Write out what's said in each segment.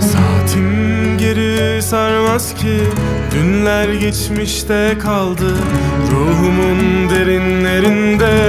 Saatim geri sarmaz ki Dünler geçmişte kaldı. Ruhumun derinlerinde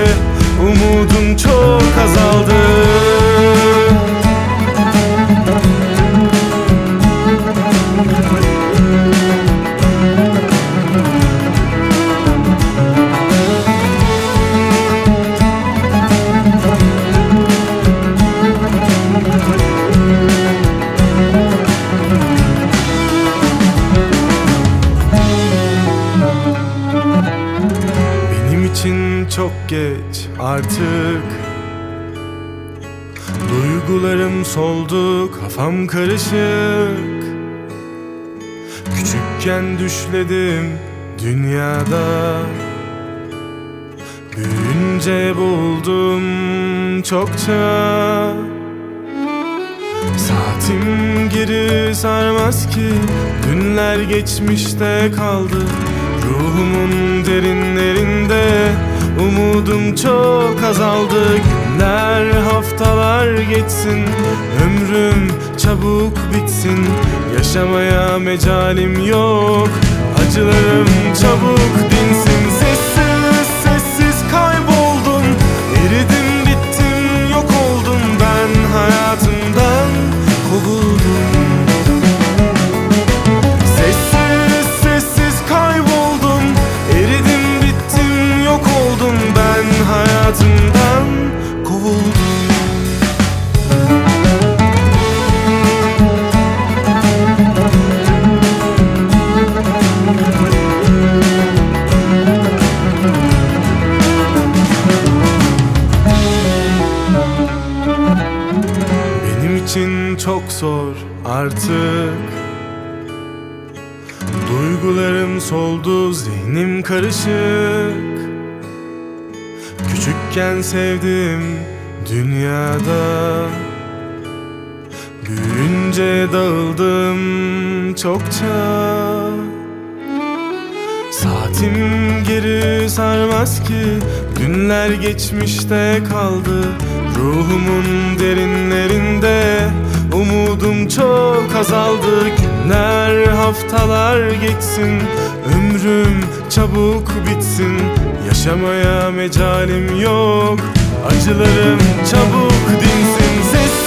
için çok geç artık. Duygularım soldu, kafam karışık. Küçükken düşledim dünyada. Büyünce buldum çokça. Saatim geri sarmaz ki Dünler geçmişte kaldı Ruhumun derinlerinde Umudum çok azaldı. Günler haftalar geçsin Ömrüm çabuk bitsin. Yaşamaya mecalim yok Acılarım çabuk için çok zor artık. Duygularım soldu, zihnim karışık. Küçükken sevdim dünyada Büyünce dağıldım çokça. Saatim geri sarmaz ki Günler geçmişte kaldı. Ruhumun derinlerinde Umudum çok azaldı Günler haftalar geçsin. Ömrüm çabuk bitsin Yaşamaya mecalim yok. Acılarım çabuk dinsin. Sessiz